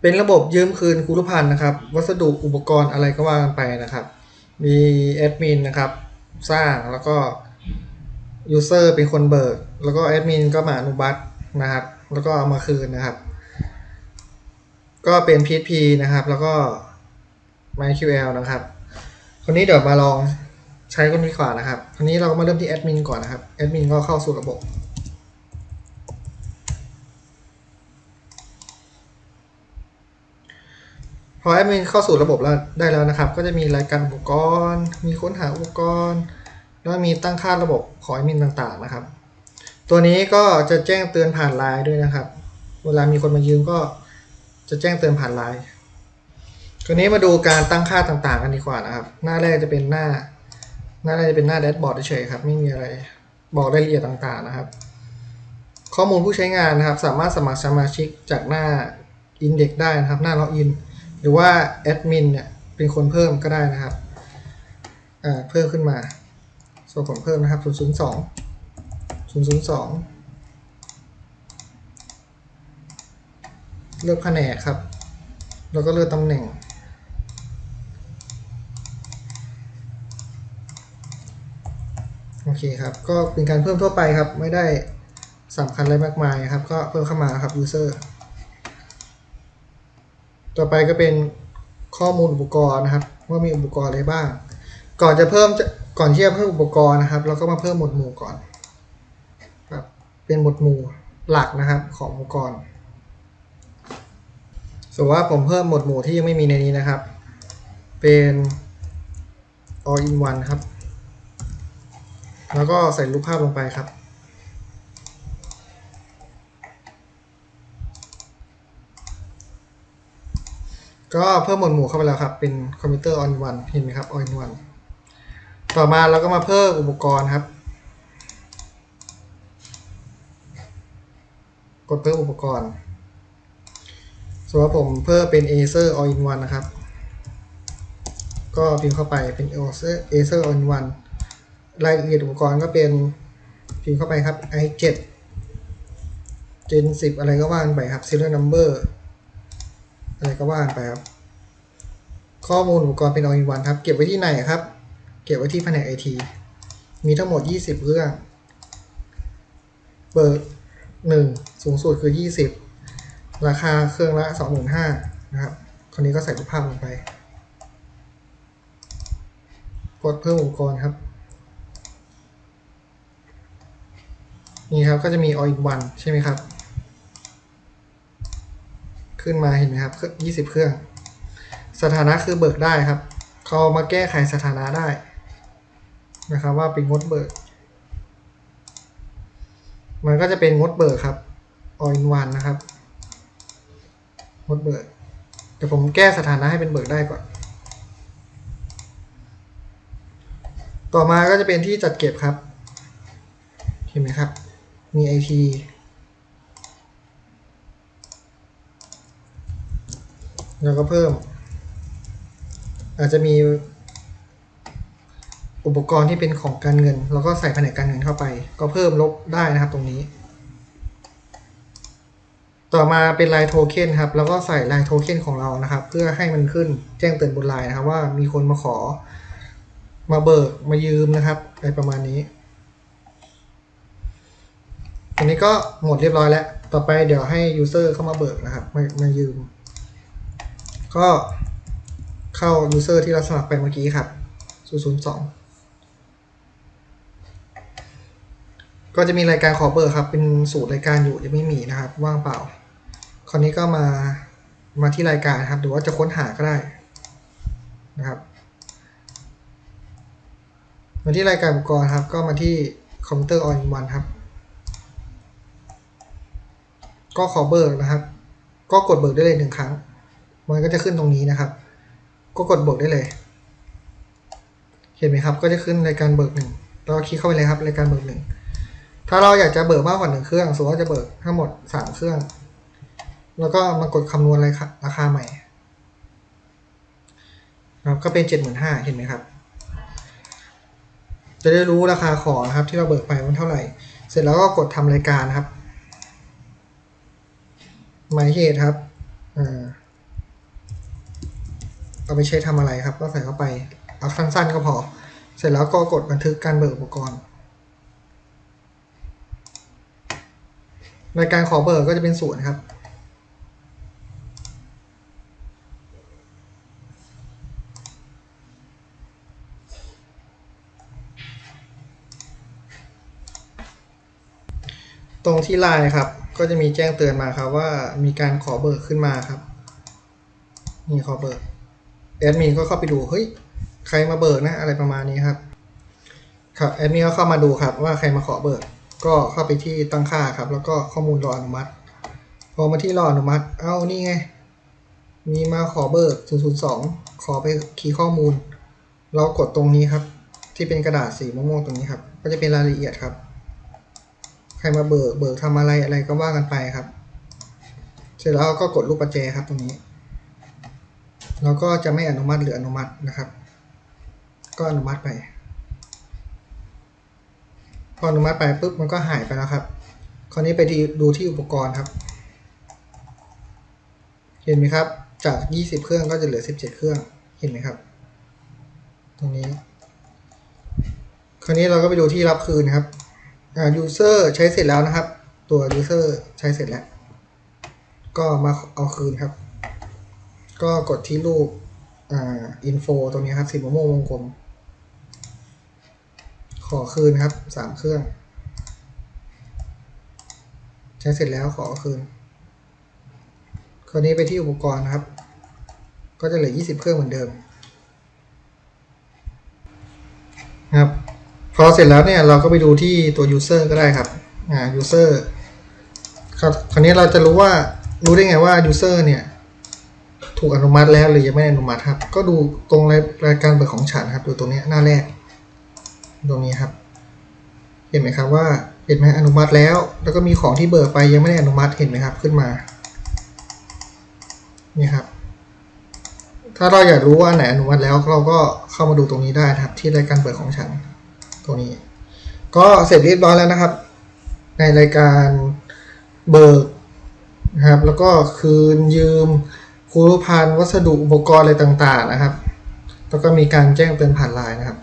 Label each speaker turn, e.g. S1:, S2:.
S1: เป็นระบบยืมคืนคุรุพันธ์นะครับ วัสดุอุปกรณ์อะไรก็ว่ากันไปนะครับ มีแอดมินนะครับสร้างแล้วก็ยูเซอร์เป็นคนเบิก แล้วก็แอดมินก็มาอนุบัตนะครับ แล้วก็เอามาคืนนะครับ ก็เป็น PHP นะครับ แล้วก็ MySQL นะครับคนนี้เดี๋ยวมาลองใช้คนนี้ก่อนนะครับคนนี้เราก็มาเริ่มที่แอดมินก่อนนะครับ แอดมินก็เข้าสู่ระบบ พอแอดมินเข้าสู่ระบบแล้วได้แล้วนะครับ ก็จะมีรายการอุปกรณ์ มีค้นหาอุปกรณ์ แล้วมีตั้งค่าระบบของแอดมินต่างๆนะครับ ตัวนี้ก็จะแจ้งเตือนผ่านไลน์ด้วยนะครับ เวลามีคนมายืมก็จะแจ้งเตือนผ่านไลน์ตัวนี้มาดูการตั้งค่าต่างๆกันดีกว่านะครับ หน้าแรกจะเป็นหน้า หน้าแรกจะเป็นหน้าแดชบอร์ดเฉยๆครับ ไม่มีอะไรบอกรายละเอียดต่างๆนะครับ ข้อมูลผู้ใช้งานนะครับ สามารถสมัครสมาชิกจากหน้า Index ได้นะครับ หน้าล็อกอิน หรือว่าแอดมินเนี่ยเป็นคนเพิ่มก็ได้นะครับเพิ่มขึ้นมา ส่วนผลเพิ่มนะครับ002 002 เลือกแผนกครับ แล้วก็เลือกตำแหน่ง โอเคครับ ก็เป็นการเพิ่มทั่วไปครับ ไม่ได้สำคัญอะไรมากมายครับ ก็เพิ่มเข้ามาครับ user ต่อไปก็เป็นข้อมูลอุปกรณ์นะครับ ว่ามีอุปกรณ์อะไรบ้าง ก่อนจะเพิ่มก่อนที่จะเพิ่มอุปกรณ์นะครับ เราก็มาเพิ่มหมวดหมู่ก่อนครับเป็นหมวดหมู่หลักนะครับของอุปกรณ์สมมติว่าผมเพิ่มหมวดหมู่ที่ยังไม่มีในนี้นะครับ เป็น all in one ครับ แล้วก็ใส่รูปภาพลงไปครับ ก็เพิ่มหมวดหมู่เข้าไปแล้วครับ เป็นคอมพิวเตอร์ all in one เห็นไหมครับ all in one ต่อมาเราก็มาเพิ่มอุปกรณ์ครับ กดเพิ่มอุปกรณ์สมมติว่าผมเพิ่มเป็น Acer all in one นะครับ ก็พิมพ์เข้าไปเป็น Acer Acer all in one รายละเอียดอุปกรณ์ก็เป็นพิมพ์เข้าไปครับ i7 Gen 10 อะไรก็ว่ากันไปครับ serial number อะไรก็ว่ากันไปครับ ข้อมูลอุปกรณ์เป็น all in one ครับ เก็บไว้ที่ไหนครับ เก็บไว้ที่แผนก IT มีทั้งหมด 20เครื่องเปิด1สูงสุดคือ 20 ราคาเครื่องละ 25,000นะครับคราวนี้ก็ใส่รูปภาพลงไป กดเพิ่มอุปกรณ์ครับ นี่ครับก็จะมี all in one ใช่ไหมครับ ขึ้นมาเห็นไหมครับยี่สิบเครื่อง สถานะคือเบิกได้ครับเขามาแก้ไขสถานะได้นะครับว่าเป็นงดเบิก มันก็จะเป็นงดเบิกครับ all in one นะครับ งดเบิกเดี๋ยวผมแก้สถานะให้เป็นเบิกได้ก่อน ต่อมาก็จะเป็นที่จัดเก็บครับ เห็นไหมครับ มี IT แล้วก็เพิ่ม อาจจะมีอุปกรณ์ที่เป็นของการเงิน แล้วก็ใส่แผนกการเงินเข้าไป ก็เพิ่มลบได้นะครับตรงนี้ ต่อมาเป็นลายโทเค็นครับแล้วก็ใส่ลายโทเค็นของเรานะครับ เพื่อให้มันขึ้นแจ้งเตือนบนไลน์นะครับ ว่ามีคนมาขอ มาเบิกมายืมนะครับอะไรประมาณนี้อันนี้ก็หมดเรียบร้อยแล้ว ต่อไปเดี๋ยวให้ user เข้ามาเบิกนะครับมามายืม ก็เข้า user ที่เราสมัครไปเมื่อกี้ครับ 002 ก็จะมีรายการขอเบอร์ครับ เป็นสูตรรายการอยู่ยังไม่มีนะครับ ว่างเปล่า คราวนี้ก็มามาที่รายการครับ หรือว่าจะค้นหาก็ได้นะครับมาที่รายการอุปกรณ์ครับ ก็มาที่คอมพิวเตอร์ออนวันครับ ก็ขอเบิกนะครับ ก็กดเบิกได้เลยหนึ่งครั้ง มันก็จะขึ้นตรงนี้นะครับ ก็กดเบิกได้เลย เห็นไหมครับ ก็จะขึ้นรายการเบิกหนึ่งเราคลิกเข้าไปเลยครับรายการเบิกหนึ่งถ้าเราอยากจะเบิกมากกว่าหนึ่งเครื่องสมมติว่าจะเบิกทั้งหมดสามเครื่อง แล้วก็มากดคำนวณราคาราคาใหม่ครับก็เป็นเจ็ดหมื่นห้าเห็นไหมครับจะได้รู้ราคาของนะครับ ที่เราเบิกไปมันเท่าไหร่ เสร็จแล้วก็กดทำรายการครับ หมายเหตุครับอ่า เอาไปใช้ทำอะไรครับ ก็ใส่เข้าไปเอาสั้นๆก็พอ เสร็จแล้วก็กดบันทึกการเบิกอุปกรณ์ ในการขอเบิกก็จะเป็นศูนย์ครับตรงที่ไลน์ครับ ก็จะมีแจ้งเตือนมาครับว่ามีการขอเบิกขึ้นมาครับนี่ขอเบิก แอดมินก็เข้าไปดูเฮ้ยใครมาเบิกนะอะไรประมาณนี้ครับ ครับแอดมินก็เข้ามาดูครับ ว่าใครมาขอเบิก ก็เข้าไปที่ตั้งค่าครับ แล้วก็ข้อมูลรออนุมัติพอมาที่รออนุมัติ เอ้านี่ไง มีมาขอเบิก 002 ขอไปคีย์ข้อมูล เรากดตรงนี้ครับ ที่เป็นกระดาษสีม่วงๆตรงนี้ครับ ก็จะเป็นรายละเอียดครับ ใครมาเบิกเบิกทำอะไรอะไรก็ว่ากันไปครับ เสร็จแล้วก็กดลูกประแจครับตรงนี้ เราก็จะไม่อนุมัติหรืออนุมัตินะครับ ก็อนุมัติไป พออนุมัติไปปุ๊บมันก็หายไปแล้วครับ คราวนี้ไปดูที่อุปกรณ์ครับ เห็นไหมครับ จาก 20 เครื่องก็จะเหลือ 17 เครื่อง เห็นไหมครับ ตรงนี้ คราวนี้เราก็ไปดูที่รับคืนนะครับอ่า user ใช้เสร็จแล้วนะครับ ตัว user ใช้เสร็จแล้ว ก็มาเอาคืนครับ ก็กดที่รูปอ่า info ตรงนี้ครับสีม่วงวงกลม ขอคืนครับสามเครื่อง ใช้เสร็จแล้วขอคืน คราวนี้ไปที่อุปกรณ์ครับ ก็จะเหลือ 20 เครื่องเหมือนเดิมครับพอเสร็จแล้วเนี่ยเราก็ไปดูที่ตัว user ก็ได้ครับอ่า user ครับคราวนี้เราจะรู้ว่ารู้ได้ไงว่า user เนี่ย ถูกอนุมัติแล้วหรือยังไม่อนุมัติครับ ก็ดูตรงรายรายการเบิกของฉันครับ ดูตรงนี้หน้าแรก ตรงนี้ครับ เห็นไหมครับว่าเห็นไหมอนุมัติแล้ว แล้วก็มีของที่เบิกไปยังไม่ได้อนุมัติเห็นไหมครับ ขึ้นมานี่ครับ ถ้าเราอยากรู้ว่าไหนอนุมัติแล้วเราก็เข้ามาดูตรงนี้ได้ครับ ที่รายการเบิกของฉันตรงนี้ ก็เสร็จเรียบร้อยแล้วนะครับ ในรายการเบิกนะครับ แล้วก็คืนยืม ครูรุพันธ์วัสดุอุปกรณ์อะไรต่างๆนะครับ แล้วก็มีการแจ้งเตือนผ่านไลน์นะครับ